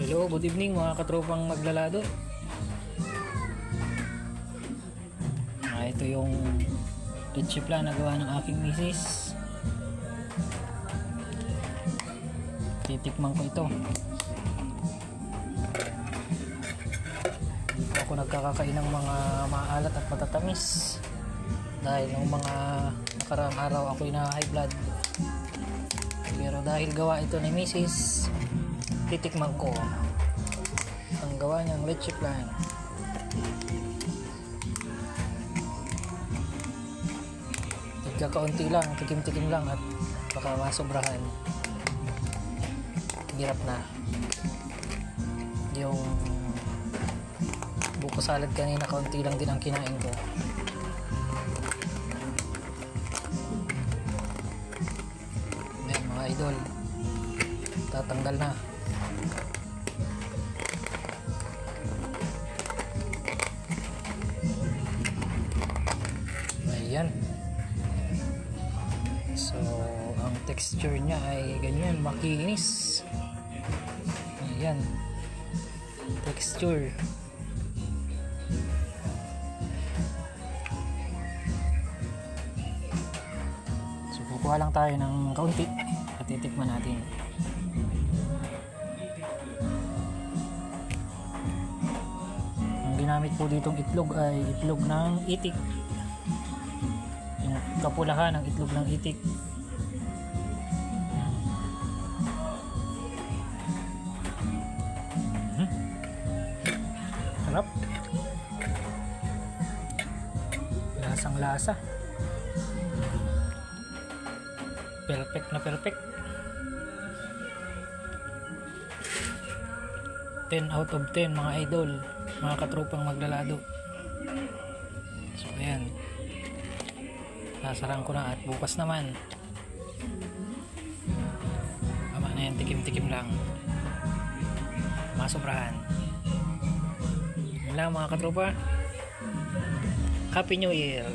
Hello, good evening mga katropang maglalado. Ah, ito yung leche plan na gawa ng aking misis. Titikman ko ito. Hindi ako nagkakakain ng mga maalat at matatamis. Dahil ng mga nakaraang araw ako'y na high blood. Pero dahil gawa ito ni misis, titikman ko ang gawa niyang leche plan. Tigka-kaunti lang, tikim-tikim lang at baka masobrahan. Hirap na. Yung buko salad kanina, kaunti lang din ang kinain ko. Ayan mga idol. Tatanggal na. Ayan. So, ang texture niya ay ganyan, makinis. Ayan. Texture. So, kukuha lang tayo ng kaunti at titikman natin. Ginamit po ditong itlog ay itlog ng itik. Yung kapulahan ng itlog ng itik. Sarap. Lasang lasa. Perfect na perfect. 10 out of 10 mga idol, mga katropang maglalado. So ayan. Nasarang ko na at bukas naman. Tama na yan, tikim-tikim lang. Masobrahan. Yun mga katropa. Happy New Year!